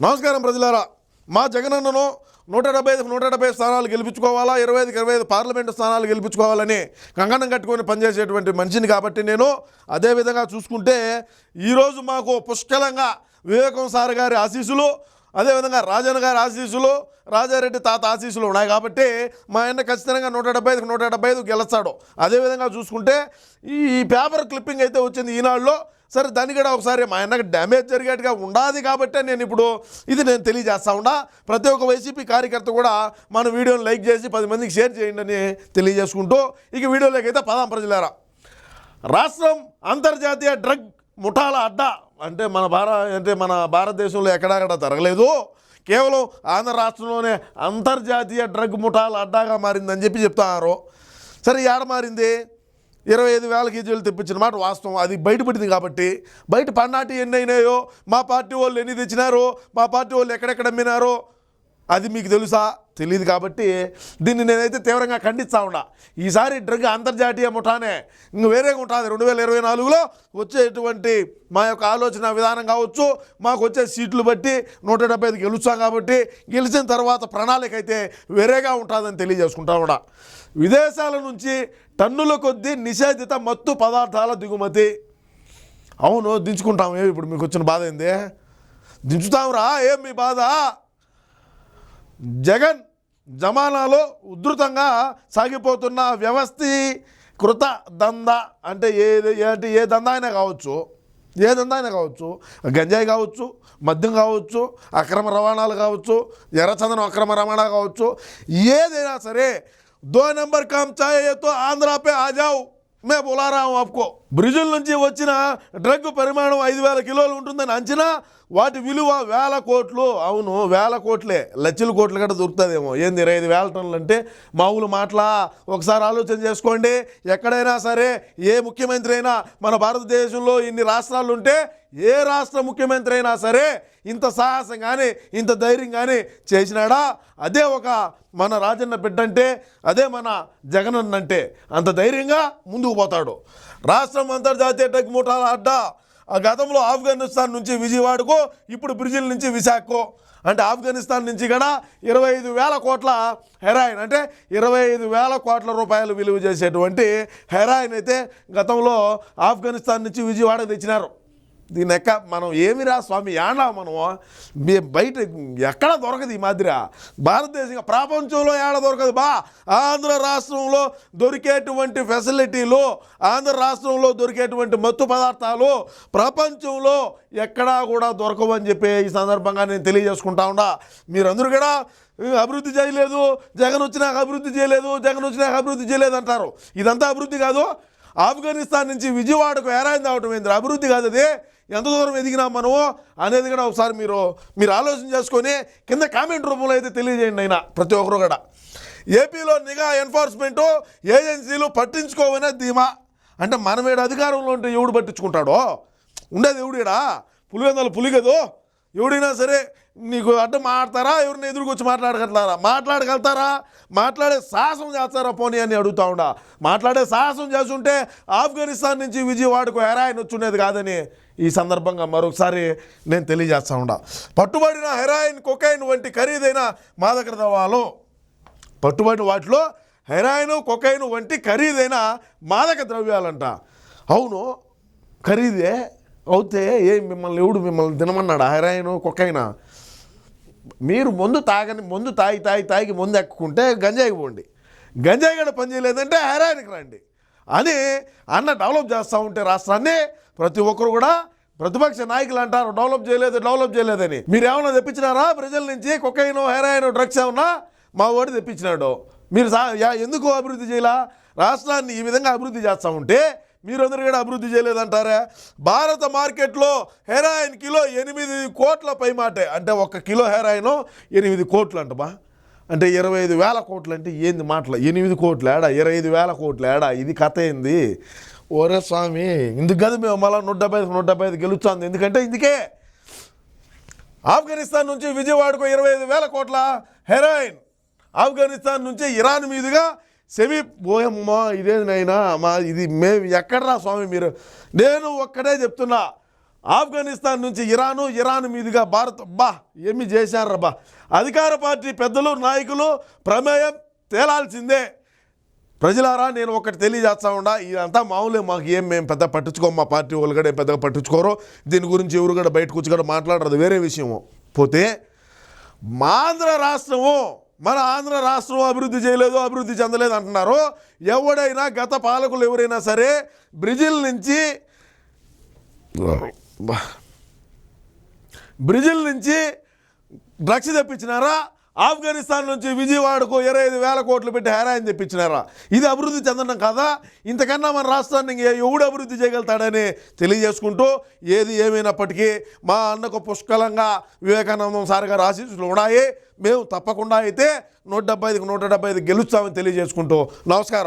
నమస్కారం ప్రజలారా. మా జగనన్నను నూట డెబ్బై ఐదు నూట డెబ్బై ఐదు స్థానాలు గెలిపించుకోవాలా ఇరవై ఐదుకి ఇరవై ఐదు పార్లమెంటు స్థానాలు గెలిపించుకోవాలని కంగణం కట్టుకొని పనిచేసేటువంటి మనిషిని కాబట్టి నేను అదేవిధంగా చూసుకుంటే ఈరోజు మాకు పుష్కలంగా వివేకం సార్ గారి ఆశీస్సులు అదేవిధంగా రాజన్న గారి ఆశీస్సులు రాజారెడ్డి తాత ఆశీస్సులు ఉన్నాయి కాబట్టి మా ఆయన ఖచ్చితంగా నూట డెబ్బై ఐదుకి నూట డెబ్బై ఐదు గెలుస్తాడు. అదేవిధంగా చూసుకుంటే ఈ పేపర్ క్లిప్పింగ్ అయితే వచ్చింది ఈనాడులో. సరే దాన్ని కూడా ఒకసారి మా ఆయనకు డ్యామేజ్ జరిగేట్టుగా ఉండాది కాబట్టి నేను ఇప్పుడు ఇది నేను తెలియజేస్తా ఉండా ప్రతి ఒక్క వైసీపీ కార్యకర్త కూడా మన వీడియోని లైక్ చేసి పది మందికి షేర్ చేయండి అని తెలియజేసుకుంటూ ఇక వీడియోలోకి అయితే పదాం ప్రజలారా. రాష్ట్రం అంతర్జాతీయ డ్రగ్ ముఠాల అడ్డా అంటే మన భార అంటే మన భారతదేశంలో ఎక్కడక్కడ జరగలేదు కేవలం ఆంధ్ర రాష్ట్రంలోనే అంతర్జాతీయ డ్రగ్ ముఠాలు అడ్డాగా మారిందని చెప్పి చెప్తున్నారు. సరే ఏడ మారింది. ఇరవై ఐదు వేల కేజీలు తెప్పించిన మాట వాస్తవం. అది బయటపడింది కాబట్టి. బయట పన్నాటి ఎన్ని అయినాయో మా పార్టీ వాళ్ళు ఎన్ని తెచ్చినారో మా పార్టీ వాళ్ళు ఎక్కడెక్కడ అమ్మినారో అది మీకు తెలుసా? తెలియదు కాబట్టి దీన్ని నేనైతే తీవ్రంగా ఖండిస్తా ఉన్నా. ఈసారి డ్రగ్ అంతర్జాతీయ ముఠానే. ఇంక వేరేగా ఉంటుంది రెండు వేల ఇరవై నాలుగులో వచ్చేటువంటి మా యొక్క ఆలోచన విధానం కావచ్చు. మాకు వచ్చే సీట్లు బట్టి నూట డెబ్బై ఐదు గెలుస్తాం కాబట్టి గెలిచిన తర్వాత ప్రణాళిక అయితే వేరేగా ఉంటుందని తెలియజేసుకుంటా కూడా విదేశాల నుంచి టన్నుల కొద్దీ నిషేధిత మత్తు పదార్థాల దిగుమతి. అవును దించుకుంటాం. ఏమి ఇప్పుడు మీకు వచ్చిన బాధ ఏంది? దించుతాంరా ఏం మీ బాధ? జగన్ జమానాలో ఉధృతంగా సాగిపోతున్న వ్యవస్థీకృత దంద అంటే ఏది ఏంటి ఏ దందా అయినా కావచ్చు. ఏ దందా అయినా కావచ్చు. గంజాయి కావచ్చు మద్యం కావచ్చు అక్రమ రవాణాలు కావచ్చు ఎర్రచందనం అక్రమ రవాణా కావచ్చు. ఏదైనా సరే దో నెంబర్ కామ్ చాయే ఆంధ్రాపే ఆజావు. మే బులారాం ఆప్కో. బ్రిజిల్ నుంచి వచ్చిన డ్రగ్ పరిమాణం ఐదు వేల కిలోలు ఉంటుందని అంచనా. వాటి విలువ వేల కోట్లు. అవును వేల కోట్లే. లక్షల కోట్లు కూడా దొరుకుతుందేమో. ఏంది ఇరవై ఐదు వేల టన్నులు అంటే మామూలు మాటలా ఒకసారి ఆలోచన చేసుకోండి. ఎక్కడైనా సరే ఏ ముఖ్యమంత్రి అయినా మన భారతదేశంలో ఇన్ని రాష్ట్రాలు ఉంటే ఏ రాష్ట్ర ముఖ్యమంత్రి అయినా సరే ఇంత సాహసం కానీ ఇంత ధైర్యం కానీ చేసినాడా? అదే ఒక మన రాజన్న బిడ్డ అంటే అదే మన జగనన్నంటే అంత ధైర్యంగా ముందుకు పోతాడు. రాష్ట్ర అంతర్జాతీయ టెక్ ముఠాల అడ్డా. ఆ గతంలో ఆఫ్ఘనిస్తాన్ నుంచి విజయవాడకు ఇప్పుడు బ్రెజిల్ నుంచి విశాఖకు. అంటే ఆఫ్ఘనిస్తాన్ నుంచి కూడా ఇరవై ఐదు వేల కోట్ల హెరాయిన్ అంటే ఇరవై ఐదు వేల కోట్ల రూపాయలు విలువ చేసేటువంటి హెరాయిన్ అయితే గతంలో ఆఫ్ఘనిస్తాన్ నుంచి విజయవాడకు తెచ్చినారు. దీని ఎక్క మనం ఏమిరా స్వామి ఏడా మనము? బయట ఎక్కడ దొరకదు ఈ మాదిరి. భారతదేశంగా ప్రపంచంలో ఏడ దొరకదు బా. ఆంధ్ర రాష్ట్రంలో దొరికేటువంటి ఫెసిలిటీలు ఆంధ్ర రాష్ట్రంలో దొరికేటువంటి మత్తు పదార్థాలు ప్రపంచంలో ఎక్కడా కూడా దొరకవని చెప్పి ఈ సందర్భంగా నేను తెలియజేసుకుంటా ఉన్నా. మీరందరూ కూడా అభివృద్ధి చేయలేదు జగన్ వచ్చినాక అభివృద్ధి చేయలేదు జగన్ వచ్చినాక అభివృద్ధి చేయలేదు అంటారు. ఇదంతా అభివృద్ధి కాదు. ఆఫ్ఘనిస్తాన్ నుంచి విజయవాడకు ఏరాయింది అవటం ఏంది అభివృద్ధి కాదు అది. ఎంత దూరం ఎదిగినాం మనము అనేది కూడా ఒకసారి మీరు మీరు ఆలోచన చేసుకొని కింద కామెంట్ రూపంలో అయితే తెలియజేయండి అయినా ప్రతి ఒక్కరు కూడా. ఏపీలో నిఘా ఎన్ఫోర్స్మెంట్ ఏజెన్సీలు పట్టించుకోవనే ధీమా. అంటే మనం ఏడు అధికారంలో ఉంటే ఎవడు పట్టించుకుంటాడో? ఉండేది ఎవడీడా పులివెందలు పులిగదు. ఎవడైనా సరే నీకు అంటే మాట్లాడతారా? ఎవరిని ఎదురుకొచ్చి మాట్లాడగలుగుతారా? మాట్లాడగలుగుతారా? మాట్లాడే సాహసం చేస్తారా? పోనీ అని అడుగుతా ఉండా. మాట్లాడే సాహసం చేస్తుంటే ఆఫ్ఘనిస్తాన్ నుంచి విజయవాడకు హెరాయిన్ వచ్చుండేది కాదని ఈ సందర్భంగా మరొకసారి నేను తెలియజేస్తా ఉండా. పట్టుబడిన హెరాయిన్ కొకైన్ వంటి ఖరీదైన మాదక ద్రవాలు పట్టుబడిన వాటిలో హెరాయిన్ కొకైన్ వంటి ఖరీదైన మాదక ద్రవ్యాలంట. అవును ఖరీదే అవుతే ఏం మిమ్మల్ని ఎవడు మిమ్మల్ని తినమన్నాడు? హెరాయిన్ కుక్కైనా మీరు మందు తాగని మందు తాగి తాగి తాగి మందు ఎక్కుకుంటే గంజాయికి పోండి. గంజాయి కూడా పని చేయలేదంటే హెరాయిన్కి రండి. అని అన్న డెవలప్ చేస్తూ ఉంటే రాష్ట్రాన్ని ప్రతి ఒక్కరు కూడా ప్రతిపక్ష నాయకులు అంటారు డెవలప్ చేయలేదు డెవలప్ చేయలేదని. మీరు ఏమైనా తెప్పించినారా? ప్రజల నుంచి కొకైన్ హెరాయిన్ డ్రగ్స్ ఏమన్నా మా వాడు తెప్పించినాడు. మీరు సా యా- ఎందుకు అభివృద్ధి చేయాల? రాష్ట్రాన్ని ఈ విధంగా అభివృద్ధి చేస్తూ ఉంటే మీరందరూ కూడా అభివృద్ధి చేయలేదంటారా? భారత మార్కెట్లో హెరాయిన్ కిలో ఎనిమిది కోట్ల పైమాటే అంటే ఒక కిలో హెరాయిన్ ఎనిమిది కోట్లు అంట బా అంటే ఇరవై ఐదు వేల కోట్లు అంటే ఏంది మాటలు? ఎనిమిది కోట్లు ఏడా? ఇరవై ఐదు వేల కోట్లు ఏడా? ఇది కథ ఏంది? ఓరే స్వామి ఇందుకు కదా మేము మళ్ళీ నూట డెబ్బై ఐదు నూట డెబ్బై ఐదు గెలుస్తుంది. ఎందుకంటే ఇందుకే. ఆఫ్ఘనిస్తాన్ నుంచి విజయవాడకు ఇరవై ఐదు వేల కోట్ల హెరాయిన్. ఆఫ్ఘనిస్తాన్ నుంచి ఇరాన్ మీదుగా సెమీ ఓయమ్మ ఇదేనైనా మా ఇది మేము ఎక్కడరా స్వామి మీరు? నేను ఒక్కడే చెప్తున్నా. ఆఫ్ఘనిస్తాన్ నుంచి ఇరాను ఇరాన్ మీదుగా భారత్ బా ఏమి చేశారు బా? అధికార పార్టీ పెద్దలు నాయకులు ప్రమేయం తేలాల్సిందే. ప్రజలారా నేను ఒకటి తెలియజేస్తా ఉండా ఇదంతా మామూలే మాకు ఏం మేము పెద్ద పట్టించుకోం మా పార్టీ వాళ్ళు కూడా ఏం పెద్దగా పట్టించుకోరు. దీని గురించి ఎవరు కూడా బయటకు వచ్చి కూడా మాట్లాడరు వేరే విషయము. పోతే మా ఆంధ్ర రాష్ట్రము మన ఆంధ్ర రాష్ట్రం అభివృద్ధి చేయలేదు అభివృద్ధి చెందలేదు అంటున్నారు. ఎవడైనా గత పాలకులు ఎవరైనా సరే బ్రెజిల్ నుంచి బ్రెజిల్ నుంచి డ్రగ్స్ తెప్పించినారా? ఆఫ్ఘనిస్తాన్ నుంచి విజయవాడకు ఇరవై ఐదు వేల కోట్లు పెట్టి హెరాయిన్ తెప్పించినారా? ఇది అభివృద్ధి చెందడం కదా? ఇంతకన్నా మన రాష్ట్రాన్ని ఎవడు అభివృద్ధి చేయగలుగుతాడని తెలియజేసుకుంటూ ఏది ఏమైనప్పటికీ మా అన్నకు పుష్కలంగా వివేకానందం సార్ గారు ఆశీస్సులు ఉన్నాయి. మేము తప్పకుండా అయితే నూట డెబ్బై ఐదుకి నూట డెబ్బై ఐదు గెలుస్తామని తెలియజేసుకుంటూ నమస్కారం.